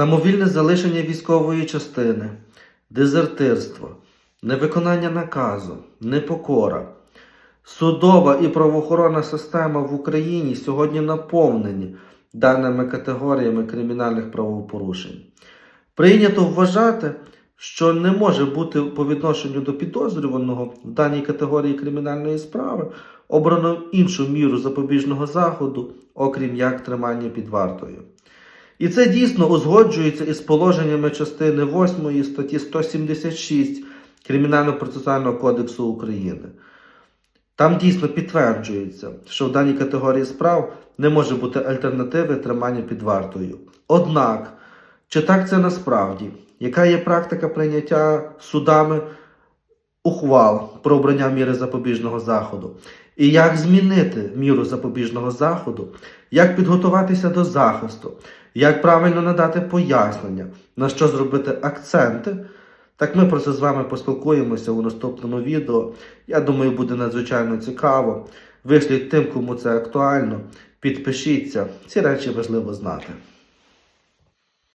самовільне залишення військової частини, дезертирство, невиконання наказу, непокора. Судова і правоохоронна система в Україні сьогодні наповнені даними категоріями кримінальних правопорушень. Прийнято вважати, що не може бути по відношенню до підозрюваного в даній категорії кримінальної справи обрано іншу міру запобіжного заходу, окрім як тримання під вартою. І це дійсно узгоджується із положеннями частини 8 статті 176 Кримінально-процесуального кодексу України. Там дійсно підтверджується, що в даній категорії справ не може бути альтернативи тримання під вартою. Однак, чи так це насправді? Яка є практика прийняття судами ухвал про обрання міри запобіжного заходу? І як змінити міру запобіжного заходу, як підготуватися до захисту, як правильно надати пояснення, на що зробити акценти? Так ми про це з вами поспілкуємося у наступному відео. Я думаю, буде надзвичайно цікаво. Вишліть тим, кому це актуально. Підпишіться, ці речі важливо знати.